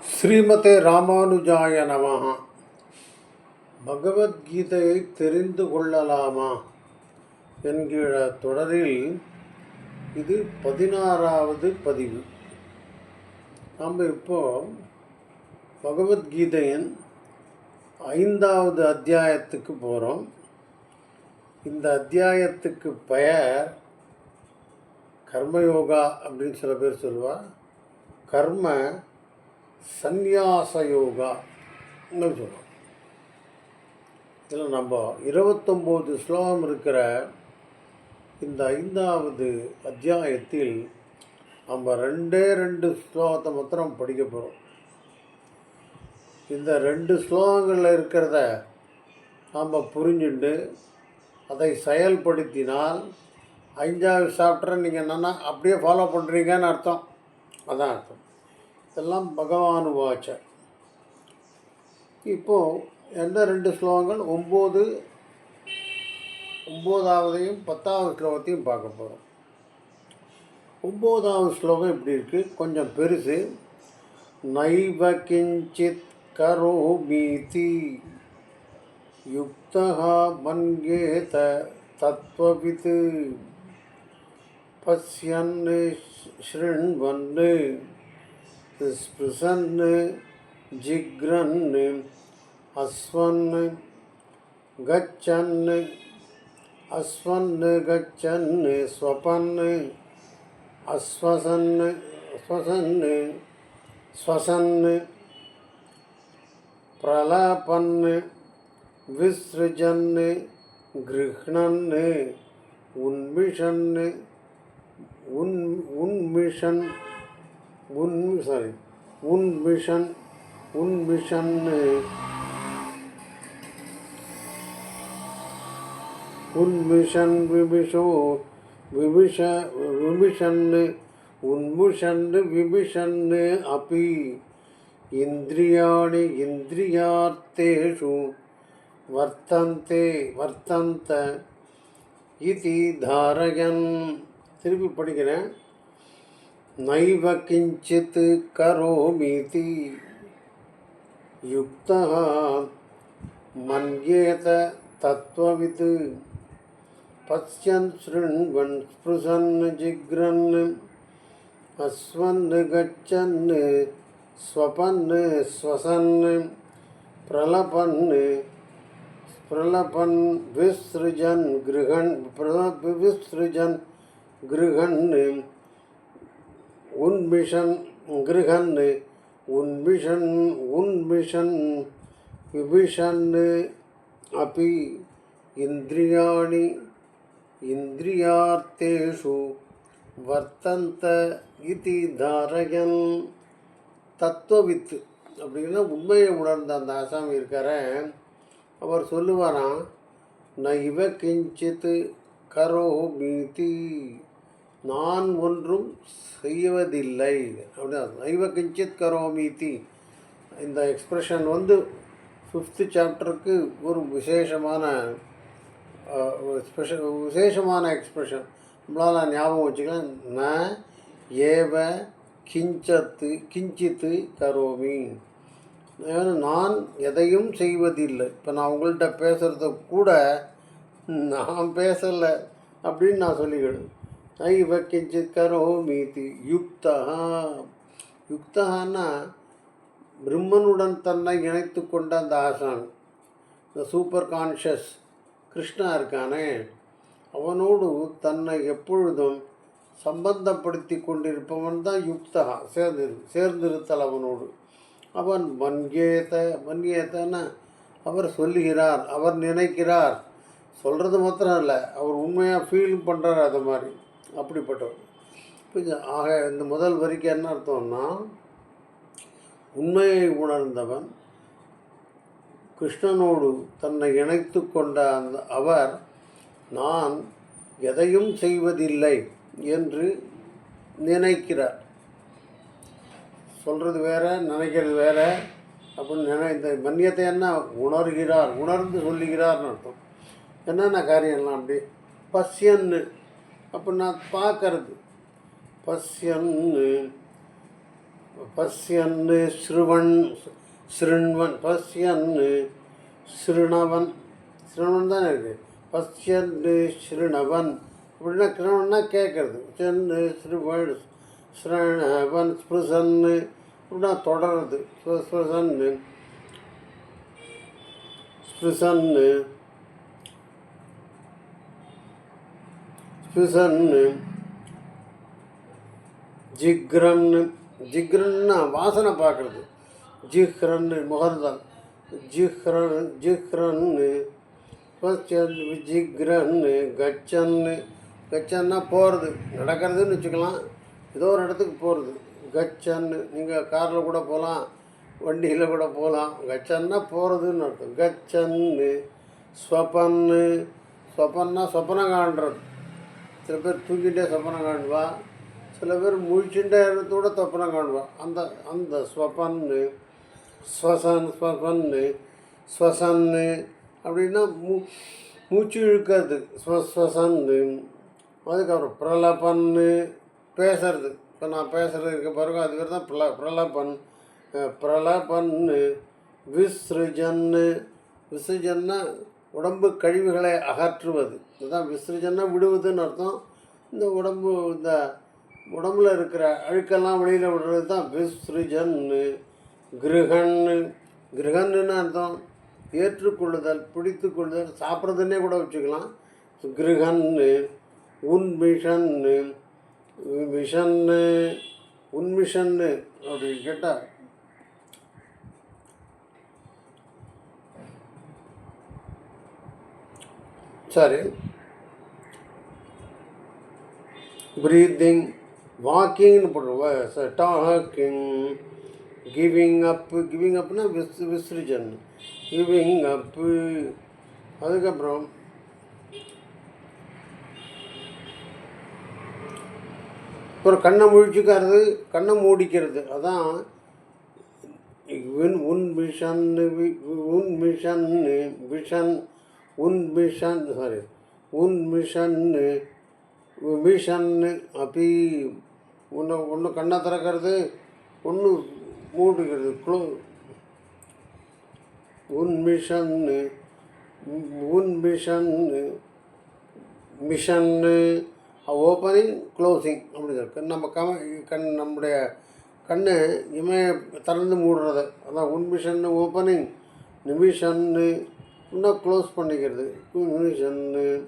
ஸ்ரீமதே ராமானுஜாய நமஹ. பகவத்கீதையை தெரிந்து கொள்ளலாமா? என்கிற தொடரில் இது பதினாறாவது பதிவு. நாம் இப்போ பகவத்கீதையின் ஐந்தாவது அத்தியாயத்துக்கு போகிறோம் இந்த அத்தியாயத்துக்கு பெயர் கர்மயோகா அப்படின்னு சில பேர் சொல்லுவார். கர்ம சந்நியாச யோகா சொல்லுவோம் இதில் நம்ம இருபத்தொம்போது ஸ்லோகம் இருக்கிற இந்த ஐந்தாவது அத்தியாயத்தில் நம்ம ரெண்டே ரெண்டு ஸ்லோகத்தை மாத்திரம் படிக்க போகிறோம் இந்த ரெண்டு ஸ்லோகங்களில் இருக்கிறத நாம் புரிஞ்சுண்டு அதை செயல்படுத்தினால் ஐந்தாவது சாப்டரை நீங்கள் என்னென்னா அப்படியே ஃபாலோ பண்ணுறீங்கன்னு அர்த்தம். அதான் அர்த்தம். எல்லாம் பகவான் வாச்ச. இப்போது எந்த ரெண்டு ஸ்லோகங்கள்? ஒம்பது ஒம்போதாவதையும் பத்தாவது ஸ்லோகத்தையும் பார்க்க போகிறோம் ஒம்போதாவது ஸ்லோகம் இப்படி இருக்குது கொஞ்சம் பெருசு. நைவ கிஞ்சித் கரோமீதி யுக்தா த தத்துவவித்து பசியன் ஸ்ருண்வன்னு स्पृशन जिग्रन अश्वन गच्छन अश्वन गच्छन, स्वपन अश्वसन श्वसन् श्वसन् प्रलापन, विसृजन, गृह्णन्, उन्मिषन, उन्, उन्मिषन् உன் உன்மிஷன் உன் சாரி உன்மிஷன் உன்மிஷன்னு உன்மிஷன் விபிஷோ விபிஷ விபிஷன்னு உன்முஷன்னு விபிஷன்னு அப்பி இந்திரியாணி இந்திரியார்த்தேஷு வர்த்தந்தே வர்த்தந்த இதி தாரயன் திருப்பி படிக்கிறேன். नैव किञ्चित् करोमीति। युक्तः मन्येत तत्त्ववित्। पश्यन् शृण्वन्, स्पृशन्, जिघ्रन्, अस्वन्, गच्छन्, स्वपन् स्वसन् प्रलपन् प्रलपन्, विसृजन्, गृहन् विसृजन्, गृहन्। உன் மிஷன் கிருகன்னு உன் மிஷன் உன் மிஷன் விபிஷன்னு. அபி இந்திரியாணி இந்திரியார்த்தேஷு வர்த்தந்த இதி தாரகன் தத்துவவித்து அப்படின்னா உண்மையை உணர்ந்த அந்த ஆசாமி இருக்கிற அவர் சொல்லுவாராம் ந இவ கரோ மீதி. நான் ஒன்றும் செய்வதில்லை. அப்படின்னா நைவ கிஞ்சித் கரோமீதி இந்த எக்ஸ்ப்ரெஷன் வந்து ஃபிஃப்த்து சாப்டருக்கு ஒரு விசேஷமான ஸ்பெஷல் விசேஷமான எக்ஸ்ப்ரெஷன் நம்மளால் ஞாபகம் வச்சுக்கலாம். ந ஏவ கிஞ்சத்து கிஞ்சித்து கரோமி. நான் எதையும் செய்வதில்லை. இப்போ நான் உங்கள்கிட்ட பேசுகிறத கூட நான் பேசலை அப்படின்னு நான் சொல்லிக்கிடுவேன் ஐவ கிஞ்சித் கரோமீதி யுக்தா யுக்தகான்னா பிரம்மனுடன் தன்னை இணைத்து கொண்ட அந்த ஆசான் இந்த சூப்பர் கான்ஷியஸ் கிருஷ்ணா இருக்கானே அவனோடு தன்னை எப்பொழுதும் சம்பந்தப்படுத்தி கொண்டிருப்பவன் தான் யுக்தா சேர்ந்து சேர்ந்திருத்தல் அவனோடு. அவன் மன்யேத மன்யேத்தன்னா அவர் சொல்லுகிறார் அவர் நினைக்கிறார். சொல்கிறது மாத்திரம் இல்லை அவர் உண்மையாக ஃபீல் பண்ணுறார் அது மாதிரி. அப்படிப்பட்டவர். இப்போ ஆக இந்த முதல் வரிக்கு என்ன அர்த்தம்னா உண்மையை உணர்ந்தவன் கிருஷ்ணனோடு தன்னை இணைத்து கொண்ட அந்த அவர் நான் எதையும் செய்வதில்லை என்று நினைக்கிறார். சொல்கிறது வேற நினைக்கிறது வேற அப்படின்னு நினை இந்த மன்னியத்தை என்ன? உணர்கிறார் உணர்ந்து சொல்லுகிறார்னு அர்த்தம். என்னென்ன காரியம்லாம் அப்படி? பசியன்னு அப்போ நான் பார்க்கறது. பசியன்னு பஸ்யன் ஸ்ருவன் ஸ்ருண்வன் பஸ்யன் ஸ்ருணவன் ஸ்ருணவன் தானே இருக்குது பஸ்யன் ஸ்ருணவன் அப்படின்னா கிரவன்னா கேட்குறது சென்னு ஸ்ருவன் ஸ்ரணவன் ஸ்பிருசன்னு அப்படின்னா தொடருது ஸ்பிருசன்னு ஸ்பிருசன்னு ஃபிசன்னு ஜிக்ரன்னு ஜிக்ரன்னா வாசனை பார்க்குறது ஜிஹ்ரன்னு முகர்தல் ஜிஹ்ரன் ஜிஹ்ரன்னு ஜிக்ரன்னு கச்சன்னு கச்சன்னா போகிறது நடக்கிறதுன்னு வச்சுக்கலாம். ஏதோ ஒரு இடத்துக்கு போகிறது கச்சன்னு நீங்கள் காரில் கூட போகலாம் வண்டியில் கூட போகலாம் கச்சன்னா போகிறதுன்னு அர்த்தம். கச்சன்னு ஸ்வபன்னு ஸ்வபன்னா சொப்பனம் காண்றது சில பேர் தூங்கிட்டே சொப்பனம் காணுவான் சில பேர் முழிச்சுட்டே கூட சொப்பனம் காணுவான் அந்த அந்த ஸ்வபன்னு ஸ்வசன் ஸ்வபன்னு ஸ்வசன்னு அப்படின்னா மூ மூச்சு இழுக்கிறது. ஸ்வஸ்வசன்னு அதுக்கப்புறம் பிரலபன்னு பேசுறது. இப்போ நான் பேசுகிறது இருக்க பிறகு அது பேர் தான் பிரல பிரலபன். பிரலபன்னு விஸ்ருஜன்னு விசர்ஜன்னா உடம்பு கழிவுகளை அகற்றுவது. இதுதான் விசர்ஜனை விடுவதுன்னு அர்த்தம். இந்த உடம்பு இந்த உடம்புல இருக்கிற அழுக்கெல்லாம் வெளியில் விடுறது தான் விஸ்ருஜன்னு கிரகன்னு. கிரகன்னு அர்த்தம். ஏற்றுக்கொள்ளுதல் பிடித்து கொள்ளுதல் சாப்பிட்றதுன்னே கூட வச்சுக்கலாம். கிரகன்னு உன்மிஷன்னு மிஷன்னு உன்மிஷன்னு அப்படின்னு கேட்டால் சரி. பிரீதிங் வாக்கிங்னு போடுறோம் டாக்கிங் கிவிங் அப்பு கிவிங் அப்னா விஸ் விஸ்ரிஜன் கிவிங் அப்பு அதுக்கப்புறம் அப்புறம் கண்ணை முழிச்சுக்கிறது கண்ணை மூடிக்கிறது. அதான் உன் உன் மிஷன் உன் மிஷன் விஷன் உன் மிஷன் சாரி உன் மிஷன்னு மிஷன்னு அப்படி ஒன்று ஒன்று கண்ணை திறக்கிறது ஒன்று மூடுகிறது க்ளோ. உன் மிஷன் உன் மிஷன் மிஷன்னு ஓப்பனிங் க்ளோசிங் அப்படிங்கிறது நம்ம கம கண் நம்முடைய கண்ணு இமய திறந்து மூடுறது. அதான் உன் மிஷன்னு ஓப்பனிங் நிமிஷன்னு இன்னும் க்ளோஸ் பண்ணிக்கிறது. நிமிஷன்னு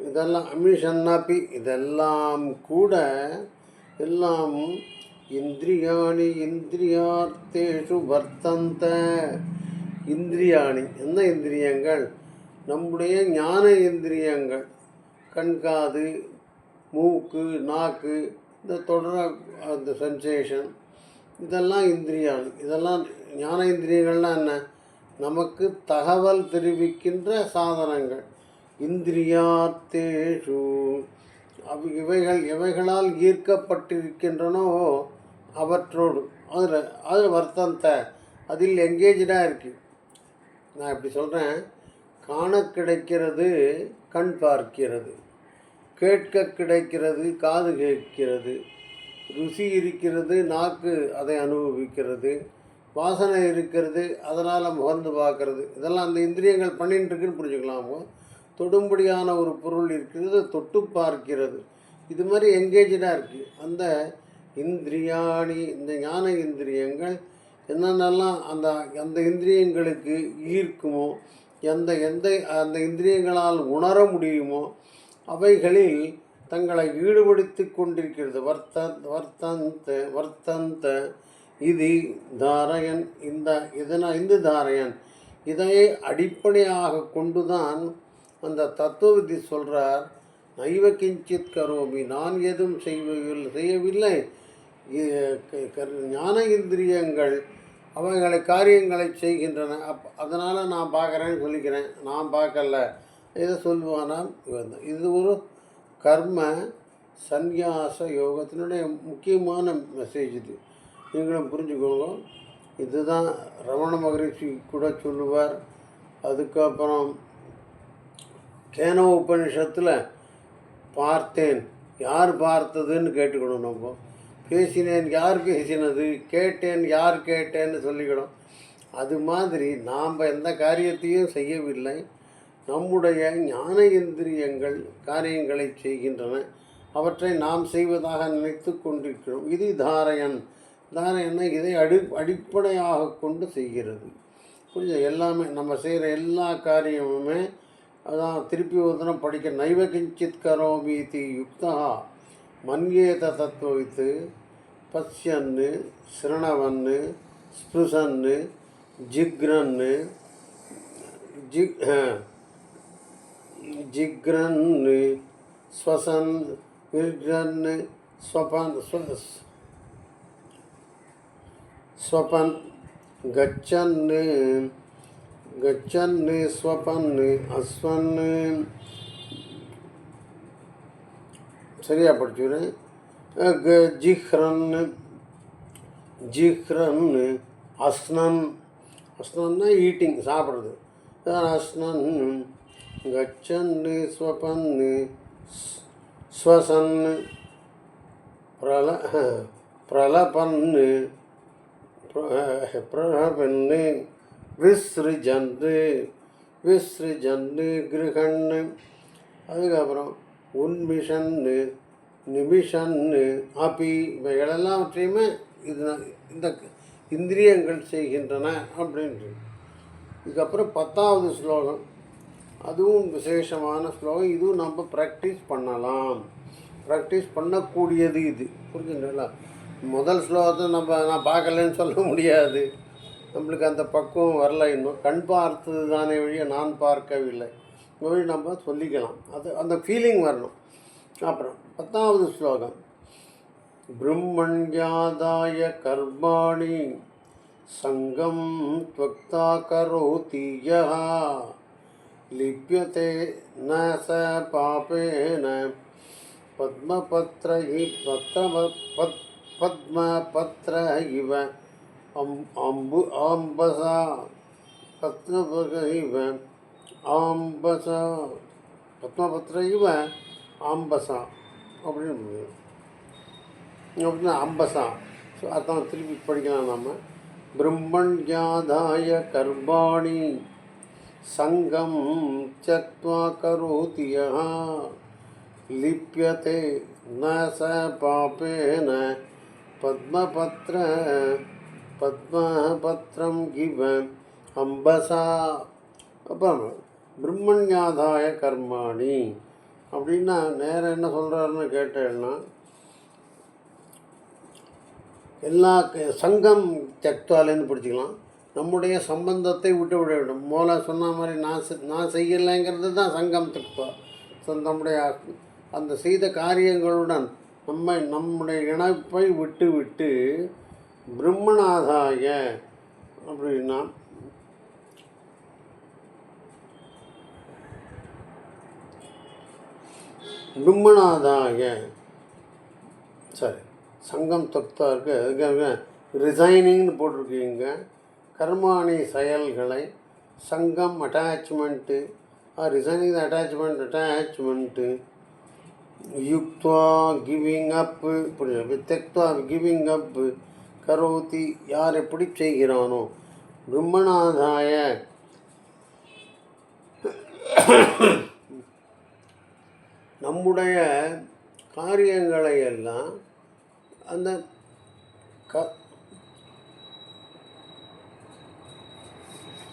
இதெல்லாம் அமிஷன்னாப்பி இதெல்லாம் கூட எல்லாம் இந்திரியாணி இந்திரியார்த்தேஷு வர்த்தந்த இந்திரியாணி. என்ன இந்திரியங்கள்? நம்முடைய ஞான இந்திரியங்கள். கண்காது மூக்கு நாக்கு இந்த தொடர அந்த சென்சேஷன் இதெல்லாம் இந்திரியாணி. இதெல்லாம் ஞான இந்திரியங்கள்லாம் என்ன? நமக்கு தகவல் தெரிவிக்கின்ற சாதனங்கள். இந்திரியாத்தேஷு. அவ் இவைகள் எவைகளால் ஈர்க்கப்பட்டிருக்கின்றனோ அவற்றோடு. அதில் அது வர்த்தந்த அதில் எங்கேஜாக இருக்குது நான் இப்படி சொல்கிறேன் காண கிடைக்கிறது கண் பார்க்கிறது. கேட்க கிடைக்கிறது காது கேட்கிறது. ருசி இருக்கிறது நாக்கு அதை அனுபவிக்கிறது. வாசனை இருக்கிறது அதனால் முகர்ந்து பார்க்கறது. இதெல்லாம் அந்த இந்திரியங்கள் பண்ணிட்டுருக்குன்னு புரிஞ்சுக்கலாமோ தொடும்படியான ஒரு பொருள் இருக்கிறது தொட்டு பார்க்கிறது. இது மாதிரி எங்கேஜாக இருக்குது அந்த இந்திரியாணி இந்த ஞான இந்திரியங்கள் என்னென்னலாம் அந்த அந்த இந்திரியங்களுக்கு ஈர்க்குமோ எந்த எந்த அந்த இந்திரியங்களால் உணர முடியுமோ அவைகளில் தங்களை ஈடுபடுத்தி கொண்டிருக்கிறது. வர்த்த வர்த்தந்த வர்த்தந்த இது தாரயன் இந்த இதனா இந்த தாரயன். இதை அடிப்படையாக கொண்டு தான் அந்த தத்துவவிதி சொல்கிறார் நைவ கிஞ்சித் கரோமி நான் எதுவும் செய்வதில்லை செய்யவில்லை. ஞான இந்திரியங்கள் அவைகளை காரியங்களை செய்கின்றன. அப் அதனால் நான் பார்க்குறேன்னு சொல்லிக்கிறேன். நான் பார்க்கல. இதை சொல்லுவானால் இவன். இது ஒரு கர்ம சந்நியாச யோகத்தினுடைய முக்கியமான மெசேஜ் இது. நீங்களும் புரிஞ்சுக்கோங்க. இதுதான் ரமண மகரிஷி கூட சொல்லுவார். அதுக்கப்புறம் கேன உபனிஷத்தில் பார்த்தேன். யார் பார்த்ததுன்னு கேட்டுக்கணும் நம்ம. பேசினேன் யார் பேசினது? கேட்டேன் யார் கேட்டேன்னு சொல்லிக்கணும். அது மாதிரி நாம் எந்த காரியத்தையும் செய்யவில்லை. நம்முடைய ஞான இந்திரியங்கள் காரியங்களை செய்கின்றன. அவற்றை நாம் செய்வதாக நினைத்து கொண்டிருக்கிறோம். இது தாரையன் தாரையனை இதை அடி அடிப்படையாக கொண்டு செய்கிறது. புரியுது எல்லாமே நம்ம செய்கிற எல்லா காரியமுமே அதான் திருப்பி ஒரு படிக்க நைவ கிஞ்சித் கரோமீதி யுக்தா மன்யேத தத்துவத்து பஷ்யன்னு சிரணவன்னு ஸ்பிருசன்னு ஜிக்ரன்னு ஜிக் ஜிக்ரன்னு ஸ்வசன் விர்ஜன் ஸ்வபன் स्वपन, गच्छन गच्छन, स्वपन अश्वन सरिया पढ़ चुरे अग जिख्रन जिख्रन अस्नन। अस्नन ईटिंग सापड़े अस्नन, गच्छन, स्वपन स्वसन, प्रल प्रलपन பிரபன்னு விஸ்ருஜன்னு விஸ்ருஜன்னு கிருகன்னு அதுக்கப்புறம் உன்மிஷன்னு நிமிஷன்னு அபி இவைகள் எல்லாவற்றையுமே இது இந்த இந்திரியங்கள் செய்கின்றன அப்படின்ட்டு இதுக்கப்புறம் பத்தாவது ஸ்லோகம். அதுவும் விசேஷமான ஸ்லோகம். இதுவும் நம்ம ப்ராக்டிஸ் பண்ணலாம். ப்ராக்டிஸ் பண்ணக்கூடியது இது. புரிஞ்சுங்களா முதல் ஸ்லோகத்தை நம்ம நான் பார்க்கலன்னு சொல்ல முடியாது. நம்மளுக்கு அந்த பக்குவம் வரல இன்னும். கண் பார்த்தது தானே வழியை நான் பார்க்கவில்லை. மொழி நம்ம சொல்லிக்கலாம். அது அந்த ஃபீலிங் வரணும். அப்புறம் பத்தாவது ஸ்லோகம். பிரம்மண்யாதாய கர்மாணி சங்கம் துவக்தா கரோதியா லிபியதே ந ச பாபேன பத்மபத்ரஹி பத்ம பத் पद्मपत्र इव अम्बु आम्बसा पद्मपत्र इव आम्बसा பத்மபுத்திர இவ ஆம்பசா அப்படின்னு அப்படின்னா அம்பசா ஸோ அதான் திருப்பி படிக்கலாம் நாம் பிரம்மண்யாதாய கர்மாணி சங்கம் சத்வா கரோதியா லிப்பியதே ந ச பாபேன பத்மபத்ர பத்மபத்ரம் கிவ அம்பசா. அப்புறம் பிரம்மண்யாதாய கர்மாணி. அப்படின்னா நேரம் என்ன சொல்கிறாருன்னு கேட்டேன்னா எல்லா சங்கம் தக்தாலேன்னு பிடிச்சிக்கலாம். நம்முடைய சம்பந்தத்தை விட்டு விட வேண்டும். மூல சொன்ன மாதிரி நான் நான் செய்யலைங்கிறது தான் சங்கம் தக்தா நம்முடைய அந்த செய்த காரியங்களுடன் நம்மை நம்முடைய இணைப்பை விட்டு விட்டு பிரம்மநாதாய அப்படின்னா? பிரம்மநாதாய. சரி சங்கம் தொக்தா இருக்கு. அதுக்காக ரிசைனிங்னு போட்டிருக்கீங்க. கர்மாணி செயல்களை சங்கம் அட்டாச்மெண்ட்டு ரிசைனிங் அட்டாச்மெண்ட் அட்டாச்மெண்ட்டு யுக்துவா கிவிங் அப்பு இப்படி தெக்துவா கிவிங் அப்பு கரோதி யார் எப்படி செய்கிறானோ? பிரம்மநாதாய. நம்முடைய காரியங்களை எல்லாம் அந்த க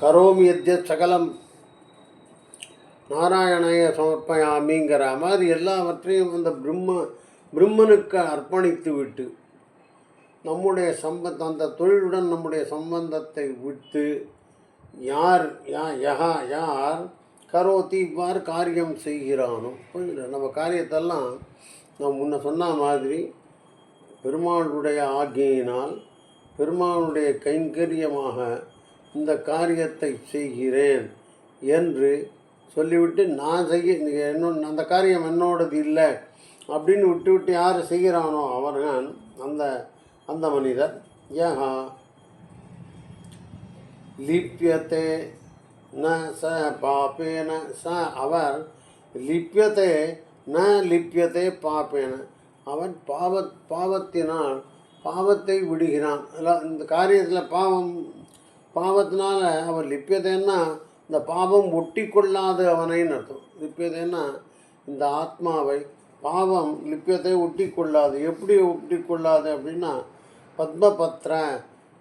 கரோமி சகலம் நாராயணைய சமர்ப்பயாமிங்கிற மாதிரி எல்லாவற்றையும் அந்த பிரம்ம பிரம்மனுக்கு அர்ப்பணித்து விட்டு நம்முடைய சம்பத் அந்த தொழிலுடன் நம்முடைய சம்பந்தத்தை விட்டு யார் யா யஹா யார் கரோத்தி இவ்வாறு காரியம் செய்கிறானோ புரியுதா? நம்ம காரியத்தெல்லாம் நான் முன்ன சொன்ன மாதிரி பெருமாளுடைய ஆகியினால் பெருமாளுடைய கைங்கரியமாக இந்த காரியத்தை செய்கிறேன் என்று சொல்லிவிட்டு நான் செய்ய என்னோட அந்த காரியம் என்னோடது இல்லை அப்படின்னு விட்டு விட்டு யார் செய்கிறானோ அவர்தான் அந்த அந்த மனிதர். ஏஹா லிப்யத்தே ந ச பாப்பேன ச. அவர் லிப்யத்தே ந லிப்யத்தே பாப்பேன அவன் பாவ பாவத்தினால் பாவத்தை விடுகிறான். அதான் இந்த காரியத்தில் பாவம் பாவத்தினால அவன் லிப்பியதைன்னா இந்த பாவம் ஒட்டி கொள்ளாது அவனைன்னு அர்த்தம். லிப்பியதைன்னா இந்த ஆத்மாவை பாவம் லிப்பியத்தை ஒட்டி கொள்ளாது எப்படி ஒட்டி கொள்ளாது அப்படின்னா பத்மபத்ர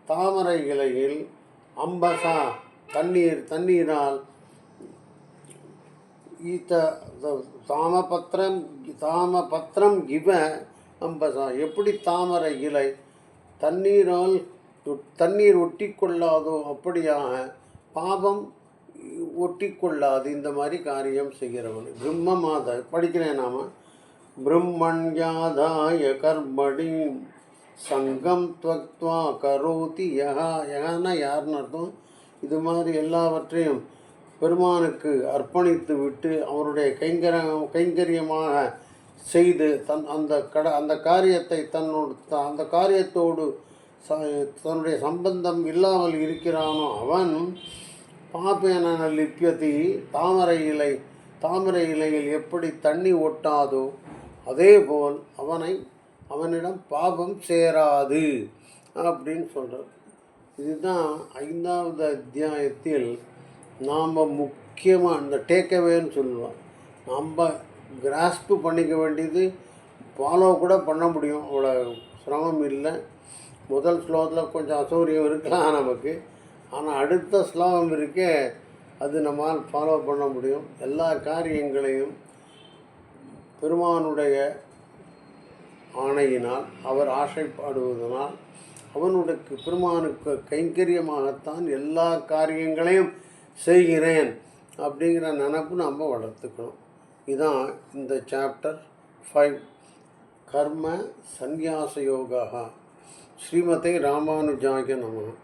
தாமரை இலையில் அம்பசா தண்ணீர் தண்ணீரால் ஈத்த தாமபத்திரம் தாமபத்திரம் இவ அம்பசா. எப்படி தாமரை இலை தண்ணீரால் தண்ணீர் ஒட்டி கொள்ளாதோ அப்படியாக பாவம் ஒட்டி கொள்ளாது இந்த மாதிரி காரியம் செய்கிறவன். பிரம்ம மாத படிக்கிறேன் நாம. பிரம்மண்யாதாய கர்மணி சங்கம் துவக்துவா கரோதி யகா யகானா யாருன்னு அர்த்தம்? இது மாதிரி எல்லாவற்றையும் பெருமானுக்கு அர்ப்பணித்து விட்டு அவருடைய கைங்கர கைங்கரியமாக செய்து தன் அந்த கட அந்த காரியத்தை தன்னோடு த- அந்த காரியத்தோடு ச- தன்னுடைய சம்பந்தம் இல்லாமல் இருக்கிறானோ அவன் பாப்பேன லிப்பியதி தாமரை இலை தாமரை இலையில் எப்படி தண்ணி ஒட்டாதோ அதேபோல் அவனை அவனிடம் பாபம் சேராது அப்படின்னு சொல்கிறார் இதுதான் ஐந்தாவது அத்தியாயத்தில் நாம் முக்கியமாக இந்த டேக்அவேன்னு சொல்லுவோம். நம்ம கிராஸ்ப் பண்ணிக்க வேண்டியது ஃபாலோ கூட பண்ண முடியும். அவ்வளோ சிரமம் இல்லை. முதல் ஸ்லோகத்தில் கொஞ்சம் அசௌரியம் இருக்கலாம் நமக்கு. ஆனால் அடுத்த ஸ்லோகம் இருக்கே அது நம்மால் ஃபாலோ பண்ண முடியும். எல்லா காரியங்களையும் பெருமானுடைய ஆணையினால் அவர் ஆசைப்படுவதனால் அவனுடைய பெருமானுக்கு கைங்கரியமாகத்தான் எல்லா காரியங்களையும் செய்கிறேன் அப்படிங்கிற நினப்பு நம்ம வளர்த்துக்கணும். இதான் இந்த சாப்டர் ஃபைவ் கர்ம சந்நியாச யோகா. ஸ்ரீமதி ராமானுஜாய நமகம்